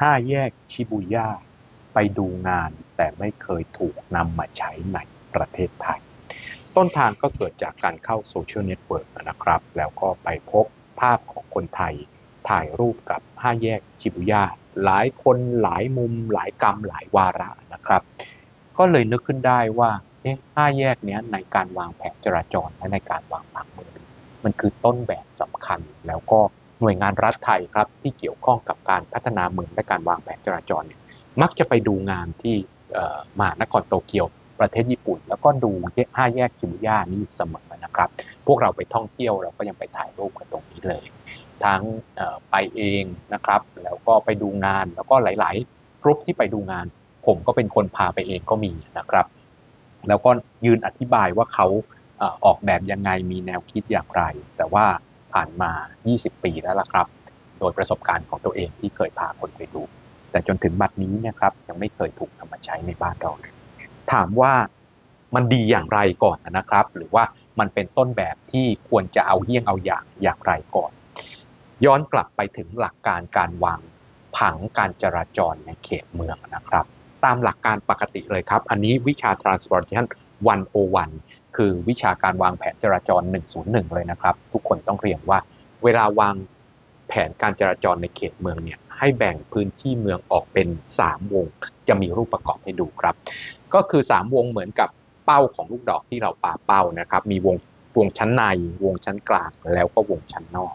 ห้าแยกชิบูย่าไปดูงานแต่ไม่เคยถูกนำมาใช้ในประเทศไทย ต้นทางก็เกิดจากการเข้าโซเชียลเน็ตเวิร์กนะครับ แล้วก็ไปพบภาพของคนไทย ถ่ายรูปกับห้าแยกชิบูย่าหลายคนหลายมุม หลายกรรมหลายวาระนะครับ ก็เลยนึกขึ้นได้ว่าเอ๊ะห้าแยกเนี้ยในการวางแผนจราจรและในการวางผังเมืองมันคือต้นแบบสำคัญแล้วก็ หน่วยงานรัฐไทยครับที่เกี่ยวข้องกับการพัฒนาเมืองและการวางแผนจราจรเนี่ยมักจะไปดูงานที่มหานครโตเกียวประเทศญี่ปุ่น แล้วก็ดูห้าแยกชิบูย่านี้อยู่เสมอนะครับ พวกเราไปท่องเที่ยวเราก็ยังไปถ่ายรูปกันตรงนี้เลย ทั้งไปเองนะครับ แล้วก็ไปดูงานแล้วก็หลายๆกรุ๊ปที่ไปดูงาน ผมก็เป็นคนพาไปเองก็มีนะครับ แล้วก็ยืนอธิบายว่าเขาออกแบบยังไงมีแนวคิดอย่างไร แต่ว่า ผ่านมา 20 ปีแล้วล่ะครับ โดยประสบการณ์ของตัวเองที่เคยพาคนไปดู แต่จนถึงบัดนี้เนะครับยังไม่เคยถูกนำมาใช้ในบ้านเราเลยถามว่ามันดีอย่างไรก่อนนะครับ หรือว่ามันเป็นต้นแบบที่ควรจะเอาเยี่ยงเอาอย่างอย่างไรก่อน ย้อนกลับไปถึงหลักการการวางผังการจราจรในเขตเมืองนะครับ ตามหลักการปกติเลยครับ อันนี้วิชา transportation 101 คือวิชาการวางแผนจราจร 101 เลยนะครับ ทุกคนต้องเรียนว่า เวลาวางแผนการจราจรในเขตเมืองเนี่ยให้แบ่งพื้นที่เมืองออกเป็น 3 วง จะมีรูปประกอบให้ดูครับ ก็คือ 3 วงเหมือนกับเป้าของลูกดอกที่เราปาเป้านะครับ มีวงวงชั้นใน วงชั้นกลางแล้วก็วงชั้นนอก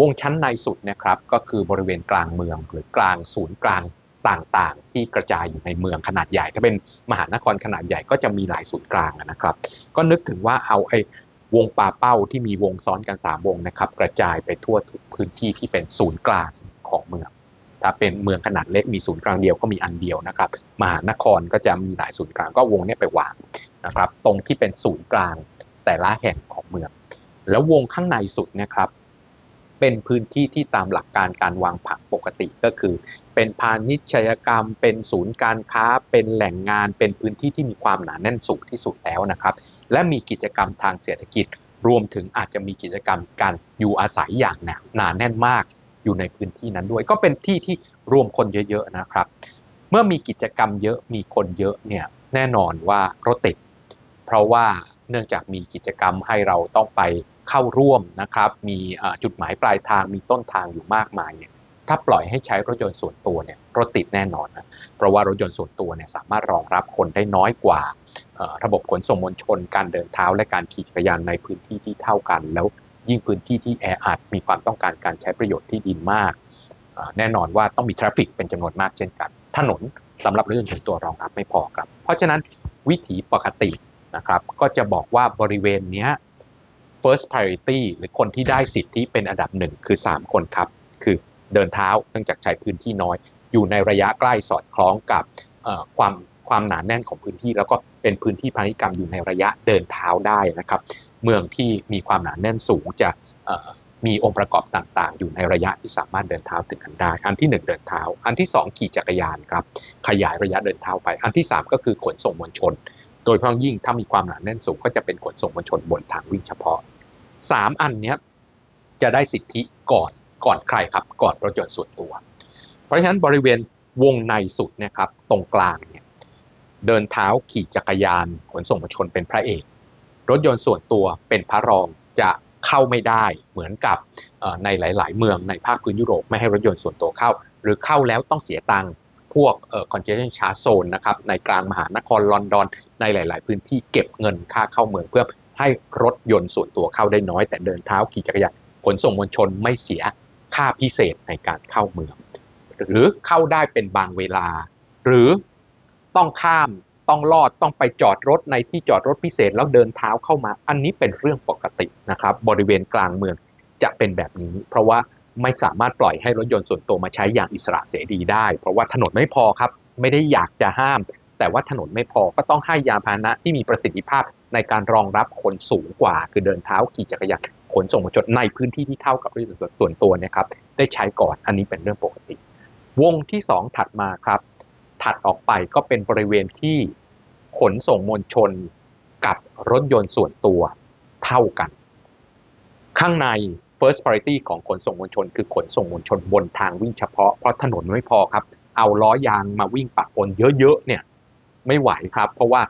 วงชั้นในสุดนะครับ ก็คือบริเวณกลางเมืองหรือกลางศูนย์กลาง ต่างๆ ที่กระจายอยู่ในเมืองขนาดใหญ่ ถ้าเป็นมหานครขนาดใหญ่ก็จะมีหลายศูนย์กลางนะครับ ก็นึกถึงว่าเอาไอ้วงปาเป้าที่มีวงซ้อนกัน 3 วงนะครับกระจายไปทั่วทุกพื้นที่ที่เป็นศูนย์กลางของเมือง ถ้าเป็นเมืองขนาดเล็กมีศูนย์กลางเดียวก็มีอันเดียวนะครับมหานครก็จะมีหลายศูนย์กลางก็วงนี้ไปวางนะครับตรงที่เป็นศูนย์กลางแต่ละแห่งของเมือง แล้ววงข้างในสุดนะครับ เป็นพื้นที่ที่ตามหลักการการวางผังปกติก็คือ เป็นพาณิชยกรรม เป็นศูนย์การค้า เป็นแหล่งงาน เป็นพื้นที่ที่มีความหนาแน่นสูงที่สุดแล้วนะครับ และมีกิจกรรมทางเศรษฐกิจ รวมถึงอาจจะมีกิจกรรมการอยู่อาศัยอย่างหนาหนาแน่นมากอยู่ในพื้นที่นั้นด้วย ก็เป็นที่ที่รวมคนเยอะๆนะครับ เมื่อมีกิจกรรมเยอะมีคนเยอะเนี่ยแน่นอนว่ารถติด เพราะว่าเนื่องจากมีกิจกรรมให้เราต้องไป เข้าร่วมนะครับมีจุดหมายปลายทางมีต้นทางอยู่มากมายเนี่ยถ้าปล่อยให้ใช้รถยนต์ส่วนตัวเนี่ยรถติดแน่นอนนะเพราะว่ารถยนต์ส่วนตัวเนี่ยสามารถรองรับคนได้น้อยกว่าระบบขนส่งมวลชน การเดินเท้าและการขี่จักรยานในพื้นที่ที่เท่ากัน แล้วยิ่งพื้นที่ที่แออัดมีความต้องการการใช้ประโยชน์ที่ดินมาก แน่นอนว่าต้องมีทราฟฟิกเป็นจำนวนมากเช่นกัน ถนนสำหรับรถยนต์ส่วนตัวรองรับไม่พอครับ เพราะฉะนั้นวิถีปกตินะครับก็จะบอกว่าบริเวณนี้ first priority หรือคนที่ได้สิทธิเป็นอันดับหนึ่งคือ 3 คนครับ คือเดินเท้าเนื่องจากใช้พื้นที่น้อย อยู่ในระยะใกล้สอดคล้องกับความความหนาแน่นของพื้นที่ แล้วก็เป็นพื้นที่พาณิชยกรรมอยู่ในระยะเดินเท้าได้นะครับ เมืองที่มีความหนาแน่นสูงจะมีองค์ประกอบต่างๆ อยู่ในระยะที่สามารถเดินเท้าถึงกันได้ อันที่ 1 เดินเท้า อันที่ 2 ขี่จักรยานครับ ขยายระยะเดินเท้าไป อันที่ 3 ก็คือขนส่งมวลชน ดยเฉพาะยิ่งถ้ามีความหนาแน่นสูงก็จะเป็นขนส่งมวลชนบนทางวิ่งเฉพาะ3อันนี้จะได้สิทธิก่อนก่อนใครครับ ก่อนรถยนต์ส่วนตัว เพราะฉะนั้นบริเวณวงในสุดนี่ยครับ ตรงกลางเนี่ยเดินเท้าขี่จักรยานขนส่งมวลชนเป็นพระเอก รถยนต์ส่วนตัวเป็นพระรองจะเข้าไม่ได้เหมือนกับในหลาย ๆ เมืองในภาคพื้นยุโรปไม่ให้รถยนต์ส่วนตัวเข้า หรือเข้าแล้วต้องเสียตังค์ พวกเอ่อ congestion charge zone นะครับในกลางมหานครลอนดอน ในหลาย ๆ พื้นที่เก็บเงินค่าเข้าเมืองเพื่อให้รถยนต์ส่วนตัวเข้าได้น้อย แต่เดินเท้าขี่จักรยานขนส่งมวลชนไม่เสียค่าพิเศษในการเข้าเมือง หรือเข้าได้เป็นบางเวลา หรือต้องข้ามต้องลอดต้องไปจอดรถในที่จอดรถพิเศษแล้วเดินเท้าเข้ามา อันนี้เป็นเรื่องปกตินะครับ บริเวณกลางเมืองจะเป็นแบบนี้ เพราะว่า ไม่สามารถปล่อยให้รถยนต์ส่วนตัวมาใช้อย่างอิสระเสรีได้ เพราะว่าถนนไม่พอครับ ไม่ได้อยากจะห้าม แต่ว่าถนนไม่พอก็ต้องให้ยานพาหนะที่มีประสิทธิภาพในการรองรับคนสูงกว่า คือเดินเท้าขี่จักรยานขนส่งมวลชนในพื้นที่ที่เท่ากับรถยนต์ส่วนตัวนะครับ ได้ใช้ก่อนอันนี้เป็นเรื่องปกติ วงที่ 2 ถัดมาครับ ถัดออกไปก็เป็นบริเวณที่ขนส่งมวลชนกับรถยนต์ส่วนตัวเท่ากัน ข้างใน first priority ของขนส่งมวลชน คือขนส่งมวลชนบนทางวิ่งเฉพาะเพราะถนนไม่พอครับ เอาล้อยางมาวิ่งปะปนเยอะๆเนี่ยไม่ไหวครับ เพราะว่า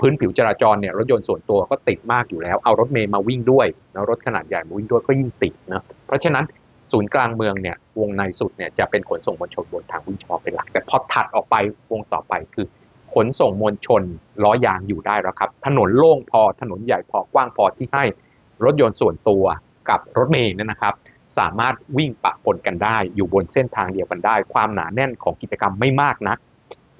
พื้นผิวจราจรเนี่ยรถยนต์ส่วนตัวก็ติดมากอยู่แล้ว เอารถเมย์มาวิ่งด้วยแล้วรถขนาดใหญ่มาวิ่งด้วยก็ยิ่งติดนะเพราะฉะนั้นศูนย์กลางเมืองเนี่ยวงในสุดเนี่ยจะเป็นขนส่งมวลชนบนทางวิ่งเฉพาะเป็นหลัก แต่พอถัดออกไปวงต่อไปคือขนส่งมวลชนล้อยางอยู่ได้แล้วครับ ถนนโล่งพอถนนใหญ่พอกว้างพอที่ให้รถยนต์ส่วนตัว กับรถเมล์เนี่ยนะครับ สามารถวิ่งปะปนกันได้ อยู่บนเส้นทางเดียวกันได้ ความหนาแน่นของกิจกรรมไม่มากนัก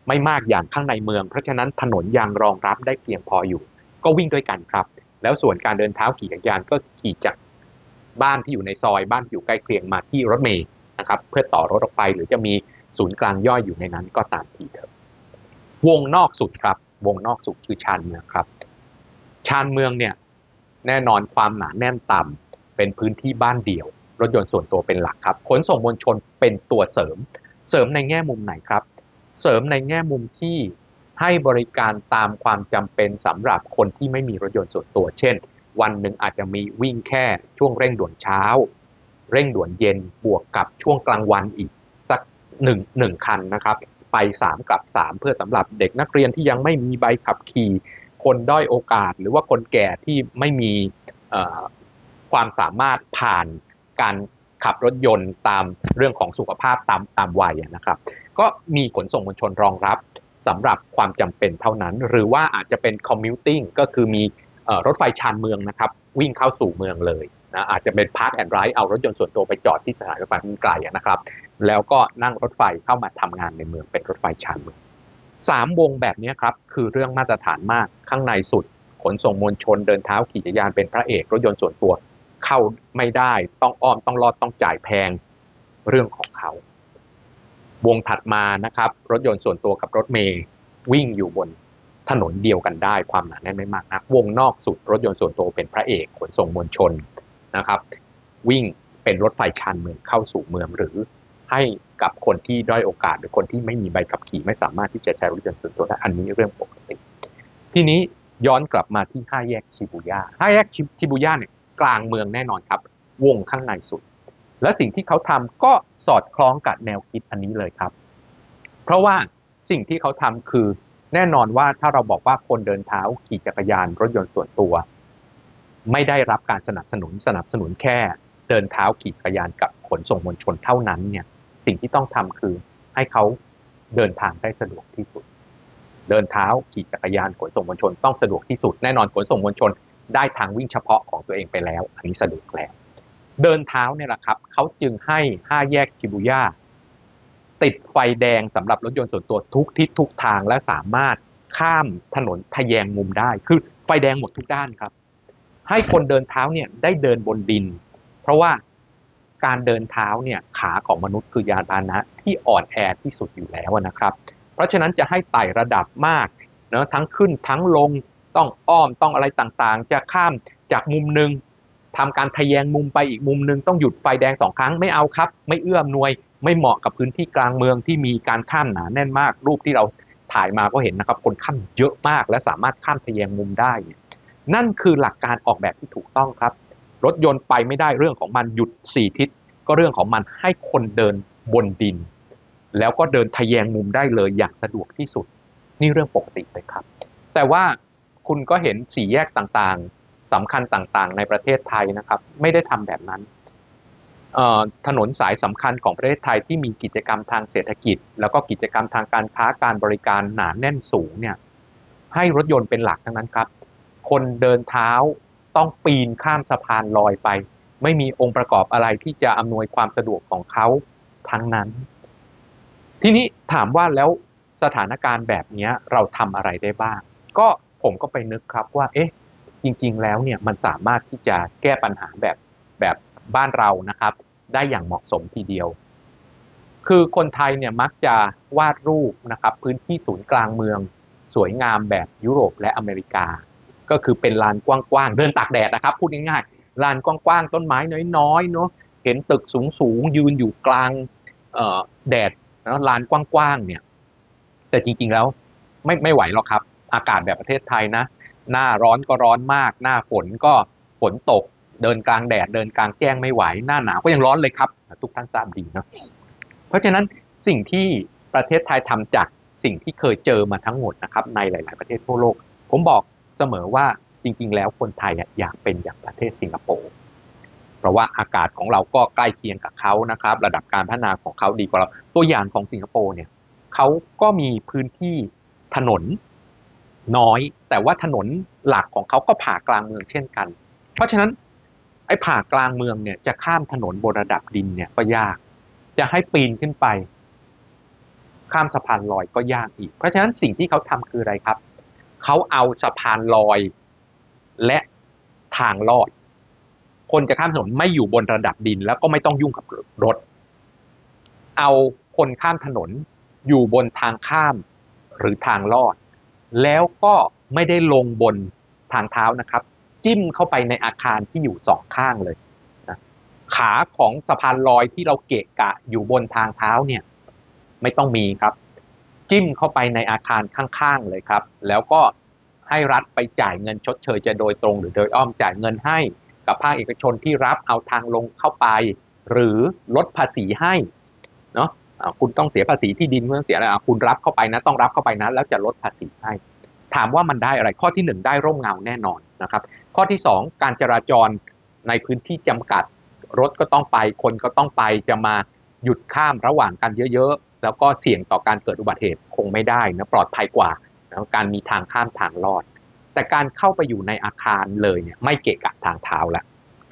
ไม่มากอย่างข้างในเมือง เพราะฉะนั้นถนนยางรองรับได้เพียงพออยู่ ก็วิ่งด้วยกันครับ แล้วส่วนการเดินเท้าขี่จักรยานก็ขี่จากบ้านที่อยู่ในซอยบ้านที่อยู่ใกล้เคียงมาที่รถเมล์นะครับเพื่อต่อรถออกไปหรือจะมีศูนย์กลางย่อยอยู่ในนั้นก็ตามทีเถอะวงนอกสุดครับ วงนอกสุดคือชานเมืองครับ ชานเมืองเนี่ยแน่นอนความหนาแน่นต่ำ เป็นพื้นที่บ้านเดี่ยว รถยนต์ส่วนตัวเป็นหลักครับ ขนส่งมวลชนเป็นตัวเสริม เสริมในแง่มุมไหนครับ เสริมในแง่มุมที่ให้บริการตามความจำเป็นสำหรับคนที่ไม่มีรถยนต์ส่วนตัว เช่น วันหนึ่งอาจจะมีวิ่งแค่ช่วงเร่งด่วนเช้า เร่งด่วนเย็นบวกกับช่วงกลางวันอีกสักหนึ่งหนึ่งคันนะครับ ไป 3 กลับ 3 เพื่อสำหรับเด็กนักเรียนที่ยังไม่มีใบขับขี่ คนด้อยโอกาส หรือว่าคนแก่ที่ไม่มี ความสามารถผ่านการขับรถยนต์ตามเรื่องของสุขภาพตามตามวัยนะครับ ก็มีขนส่งมวลชนรองรับสำหรับความจำเป็นเท่านั้น หรือว่าอาจจะเป็น commuting ก็คือมีรถไฟชานเมืองนะครับ วิ่งเข้าสู่เมืองเลยนะอาจจะเป็น park and ride เอารถยนต์ส่วนตัวไปจอดที่สถานีรถไฟมันไกลนะครับ แล้วก็นั่งรถไฟเข้ามาทำงานในเมืองเป็นรถไฟชานเมืองสามวงแบบนี้ครับ คือเรื่องมาตรฐานมากข้างในสุด ขนส่งมวลชนเดินเท้าขี่จักรยานเป็นพระเอก รถยนต์ส่วนตัว เข้าไม่ได้ต้องอ้อมต้องรอดต้องจ่ายแพงเรื่องของเขา วงถัดมานะครับ รถยนต์ส่วนตัวกับรถเมย์วิ่งอยู่บนถนนเดียวกันได้ความหนาแน่นไม่มากนักวงนอกสุดรถยนต์ส่วนตัวเป็นพระเอกขนส่งมวลชนนะครับ วิ่งเป็นรถไฟชานเมืองเข้าสู่เมืองหรือให้กับคนที่ด้อยโอกาสหรือคนที่ไม่มีใบขับขี่ไม่สามารถที่จะใช้รถยนต์ส่วนตัวได้อันนี้เรื่องปกติ ทีนี้ย้อนกลับมาที่ห้าแยกชิบูย่าห้าแยกชิบูย่าเนี่ย กลางเมืองแน่นอนครับ วงข้างในสุด และสิ่งที่เขาทำก็สอดคล้องกับแนวคิดอันนี้เลยครับ เพราะว่าสิ่งที่เขาทำคือแน่นอนว่าถ้าเราบอกว่าคนเดินเท้าขี่จักรยานรถยนต์ส่วนตัว ไม่ได้รับการสนับสนุนสนับสนุนแค่เดินเท้าขี่จักรยานกับขนส่งมวลชนเท่านั้นเนี่ยสิ่งที่ต้องทำคือให้เขาเดินทางได้สะดวกที่สุด เดินเท้าขี่จักรยานขนส่งมวลชนต้องสะดวกที่สุด แน่นอนขนส่งมวลชน ได้ทางวิ่งเฉพาะของตัวเองไปแล้ว อันนี้สะดวกแล้วเดินเท้าเนี่ยแหละครับเขาจึงให้ห้าแยกชิบูย่าติดไฟแดงสำหรับรถยนต์ส่วนตัวทุกทิศทุกทางและสามารถข้ามถนนทะแยงมุมได้ คือไฟแดงหมดทุกด้านครับ ให้คนเดินเท้าเนี่ยได้เดินบนดิน เพราะว่าการเดินเท้าเนี่ยขาของมนุษย์คือยานพาหนะที่อ่อนแอที่สุดอยู่แล้วนะครับ เพราะฉะนั้นจะให้ไต่ระดับมากเนะทั้งขึ้นทั้งลง ต้องอ้อมต้องอะไรต่างๆ จะข้ามจากมุมหนึ่งทำการทะแยงมุมไปอีกมุมหนึ่งต้องหยุดไฟแดงสองครั้งไม่เอาครับ ไม่เอื้อมหน่วย ไม่เหมาะกับพื้นที่กลางเมืองที่มีการข้ามหนาแน่นมาก รูปที่เราถ่ายมาก็เห็นนะครับ คนข้ามเยอะมาก และสามารถข้ามทะแยงมุมได้เนี่ยนั่นคือหลักการออกแบบที่ถูกต้องครับ รถยนต์ไปไม่ได้เรื่องของมันหยุดสี่ทิศ ก็เรื่องของมันให้คนเดินบนดิน แล้วก็เดินทะแยงมุมได้เลยอย่างสะดวกที่สุด นี่เรื่องปกติเลยครับ แต่ว่า คุณก็เห็นสี่แยกต่างๆสำคัญต่างๆ ในประเทศไทยนะครับ ไม่ได้ทำแบบนั้นถนนสายสำคัญของประเทศไทยที่มีกิจกรรมทางเศรษฐกิจ แล้วก็กิจกรรมทางการค้าการบริการหนาแน่นสูงเนี่ยให้รถยนต์เป็นหลักทั้งนั้นครับ คนเดินเท้าต้องปีนข้ามสะพานลอยไป ไม่มีองค์ประกอบอะไรที่จะอำนวยความสะดวกของเขาทั้งนั้น ทีนี้ถามว่าแล้วสถานการณ์แบบนี้เราทำอะไรได้บ้าง ก็ ผมก็ไปนึกครับว่า เอ๊ะ จริง ๆ แล้วเนี่ยมันสามารถที่จะแก้ปัญหาแบบแบบบ้านเรานะครับ ได้อย่างเหมาะสมทีเดียว คือคนไทยเนี่ยมักจะวาดรูปนะครับ พื้นที่ศูนย์กลางเมือง สวยงามแบบยุโรปและอเมริกา ก็คือเป็นลานกว้างๆเดินตากแดดนะครับ พูดง่ายๆลานกว้างๆต้นไม้น้อยๆเนาะเห็นตึกสูงๆยืนอยู่กลางแดดนะลานกว้างๆเนี่ยแต่จริงๆแล้วไม่ไม่ไหวหรอกครับ อากาศแบบประเทศไทยนะ หน้าร้อนก็ร้อนมาก หน้าฝนก็ฝนตก เดินกลางแดด เดินกลางแจ้งไม่ไหว หน้าหนาวก็ยังร้อนเลยครับ ทุกท่านทราบดีนะเพราะฉะนั้นสิ่งที่ประเทศไทยทำจากสิ่งที่เคยเจอมาทั้งหมดนะครับในหลาย ๆ ประเทศทั่วโลก ผมบอกเสมอว่าจริง ๆ แล้วคนไทยอยากเป็นอย่างประเทศสิงคโปร์เพราะว่าอากาศของเราก็ใกล้เคียงกับเขานะครับ ระดับการพัฒนาของเขาดีกว่าเราตัวอย่างของสิงคโปร์เนี่ยเขาก็มีพื้นที่ถนน น้อย แต่ว่าถนนหลักของเขาก็ผ่ากลางเมืองเช่นกัน เพราะฉะนั้นไอ้ผ่ากลางเมืองเนี่ยจะข้ามถนนบนระดับดินเนี่ยก็ยาก จะให้ปีนขึ้นไป ข้ามสะพานลอยก็ยากอีก เพราะฉะนั้นสิ่งที่เขาทำคืออะไรครับ เขาเอาสะพานลอยและทางลอด คนจะข้ามถนนไม่อยู่บนระดับดิน แล้วก็ไม่ต้องยุ่งกับรถ เอาคนข้ามถนนอยู่บนทางข้ามหรือทางลอด แล้วก็ไม่ได้ลงบนทางเท้านะครับ จิ้มเข้าไปในอาคารที่อยู่สองข้างเลยนะขาของสะพานลอยที่เราเกะกะอยู่บนทางเท้าเนี่ย ไม่ต้องมีครับ จิ้มเข้าไปในอาคารข้างๆเลยครับ แล้วก็ให้รัฐไปจ่ายเงินชดเชยจะโดยตรง หรือโดยอ้อมจ่ายเงินให้กับภาคเอกชนที่รับเอาทางลงเข้าไป หรือลดภาษีให้เนาะ คุณต้องเสียภาษีที่ดินคุณต้องเสียอะไรคุณรับเข้าไปนะต้องรับเข้าไปนะแล้วจะลดภาษีให้ถามว่ามันได้อะไรข้อที่หนึ่งได้ร่มเงาแน่นอนนะครับ ข้อที่สองการจราจรในพื้นที่จำกัด รถก็ต้องไปคนก็ต้องไปจะมาหยุดข้ามระหว่างกันเยอะๆ แล้วก็เสี่ยงต่อการเกิดอุบัติเหตุคงไม่ได้นะปลอดภัยกว่านะการมีทางข้ามทางลอด แต่การเข้าไปอยู่ในอาคารเลยเนี่ยไม่เกะกะทางเท้าแล้ว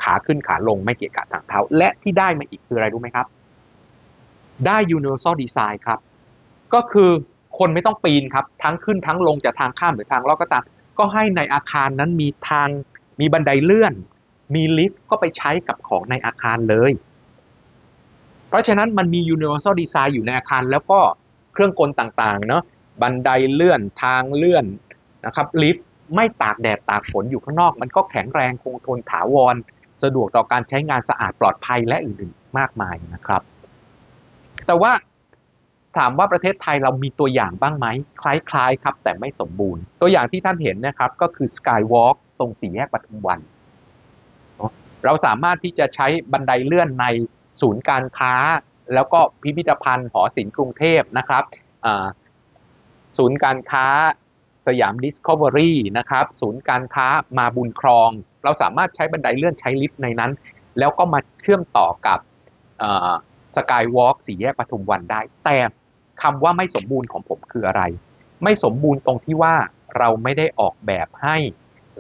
ขาขึ้นขาลงไม่เกะกะทางเท้า และที่ได้มาอีกคืออะไรรู้ไหมครับ ได้ universal design ครับ ก็คือคนไม่ต้องปีนครับ ทั้งขึ้นทั้งลงจากทางข้ามหรือทางลอดก็ตาม ก็ให้ในอาคารนั้นมีทางมีบันไดเลื่อน มีลิฟต์ก็ไปใช้กับของในอาคารเลย เพราะฉะนั้นมันมี universal design อยู่ในอาคารแล้วก็เครื่องกลต่างๆเนาะบันไดเลื่อนทางเลื่อนนะครับลิฟต์ไม่ตากแดดตากฝนอยู่ข้างนอก มันก็แข็งแรงคงทนถาวร สะดวกต่อการใช้งานสะอาดปลอดภัยและอื่นๆมากมายนะครับ แต่ว่าถามว่าประเทศไทยเรามีตัวอย่างบ้างไหม คล้ายๆครับ แต่ไม่สมบูรณ์ ตัวอย่างที่ท่านเห็นนะครับ ก็คือ Skywalk ตรงสี่แยกปทุมวัน เราสามารถที่จะใช้บันไดเลื่อนในศูนย์การค้า แล้วก็พิพิธภัณฑ์หอศิลป์กรุงเทพนะครับศูนย์การค้าสยามดิสคัฟเวอรี่นะครับ ศูนย์การค้ามาบุญครอง เราสามารถใช้บันไดเลื่อนใช้ลิฟต์ในนั้น แล้วก็มาเชื่อมต่อกับ สกายวอล์กสี่แยกปทุมวันได้ แต่คำว่าไม่สมบูรณ์ของผมคืออะไร ไม่สมบูรณ์ตรงที่ว่าเราไม่ได้ออกแบบให้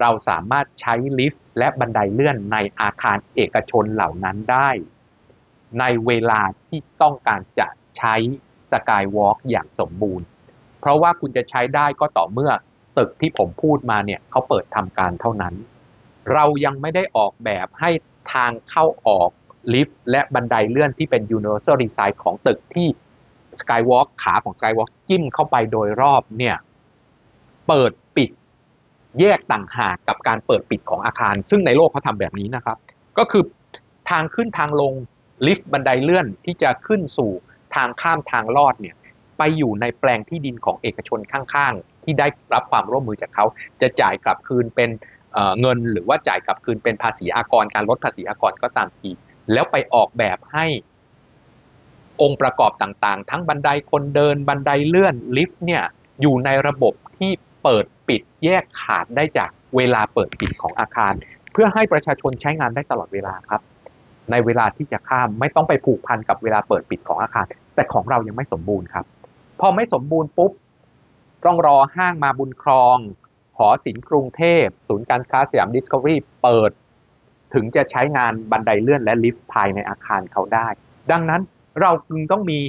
เราสามารถใช้ลิฟต์และบันไดเลื่อนในอาคารเอกชนเหล่านั้นได้ ในเวลาที่ต้องการจะใช้สกายวอล์กอย่างสมบูรณ์ เพราะว่าคุณจะใช้ได้ก็ต่อเมื่อตึกที่ผมพูดมาเนี่ยเขาเปิดทำการเท่านั้น เรายังไม่ได้ออกแบบให้ทางเข้าออก ลิฟต์และบันไดเลื่อนที่เป็น universal design ของตึกที่ Skywalk ขาของ Skywalk จิ้มเข้าไปโดยรอบเนี่ยเปิดปิดแยกต่างหากกับการเปิดปิดของอาคาร ซึ่งในโลกเขาทำแบบนี้นะครับ ก็คือทางขึ้นทางลงลิฟต์บันไดเลื่อนที่จะขึ้นสู่ทางข้ามทางลอดเนี่ยไปอยู่ในแปลงที่ดินของเอกชนข้างๆ ที่ได้รับความร่วมมือจากเขาจะจ่ายกลับคืนเป็นเงินหรือว่าจ่ายกลับคืนเป็นภาษีอากรการลดภาษีอากรก็ตามที แล้วไปออกแบบให้องค์ประกอบต่างๆ ทั้งบันไดคนเดินบันไดเลื่อนลิฟต์เนี่ยอยู่ในระบบที่เปิดปิดแยกขาดได้จากเวลาเปิดปิดของอาคาร เพื่อให้ประชาชนใช้งานได้ตลอดเวลาครับ ในเวลาที่จะข้ามไม่ต้องไปผูกพันกับเวลาเปิดปิดของอาคาร แต่ของเรายังไม่สมบูรณ์ครับ พอไม่สมบูรณ์ปุ๊บต้องรอห้างมาบุญครอง หอศิลป์กรุงเทพ ศูนย์การค้าสยามดิสคัฟเวอรี่เปิด ถึงจะใช้งานบันไดเลื่อนและลิฟต์ภายในอาคารเขาได้ ดังนั้นเราจึงต้องมี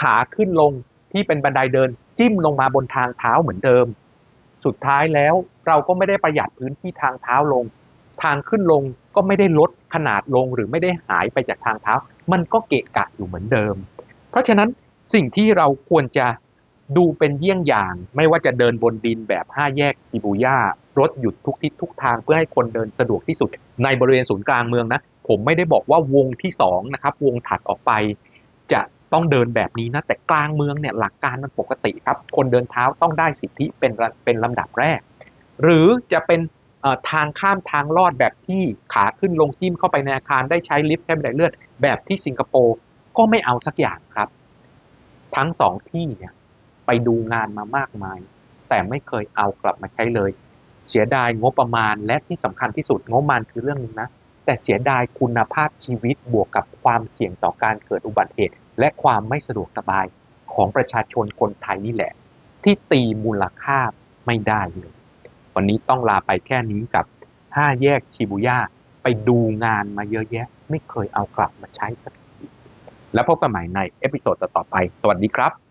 ขาขึ้นลงที่เป็นบันไดเดิน จิ้มลงมาบนทางเท้าเหมือนเดิม สุดท้ายแล้วเราก็ไม่ได้ประหยัดพื้นที่ทางเท้าลง ทางขึ้นลงก็ไม่ได้ลดขนาดลงหรือไม่ได้หายไปจากทางเท้า มันก็เกะกะอยู่เหมือนเดิม เพราะฉะนั้นสิ่งที่เราควรจะ ดูเป็นเยี่ยงอย่าง ไม่ว่าจะเดินบนดินแบบ 5 แยกคิบูย่ารถหยุดทุกทิศทุกทางเพื่อให้คนเดินสะดวกที่สุด ในบริเวณศูนย์กลางเมืองนะ ผมไม่ได้บอกว่าวงที่2นะครับวงถัดออกไป จะต้องเดินแบบนี้นะ แต่กลางเมืองเนี่ยหลักการมันปกติครับ คนเดินเท้าต้องได้สิทธิเป็นเป็นลำดับแรก หรือจะเป็นทางข้ามทางลอดแบบที่ขาขึ้นลงจิ้มเข้าไปในอาคารได้ใช้ลิฟต์ใช้บันไดเลื่อนแบบที่สิงคโปร์ก็ไม่เอาสักอย่างครับ ทั้งสองที่เนี่ย ไปดูงานมามากมาย แต่ไม่เคยเอากลับมาใช้เลย เสียดายงบประมาณและที่สำคัญที่สุดงบประมาณคือเรื่องหนึงนะ แต่เสียดายคุณภาพชีวิตบวกกับความเสี่ยงต่อการเกิดอุบัติเหตุ และความไม่สะดวกสบายของประชาชนคนไทยนี่แหละ ที่ตีมูลค่าไม่ได้เลยวันนี้ต้องลาไปแค่นี้กับ 5 แยกชิบุย่าไปดูงานมาเยอะแยะ ไม่เคยเอากลับมาใช้สักทีแล้วพบกันใหม่ในเอพิโซดต่อไป สวัสดีครับ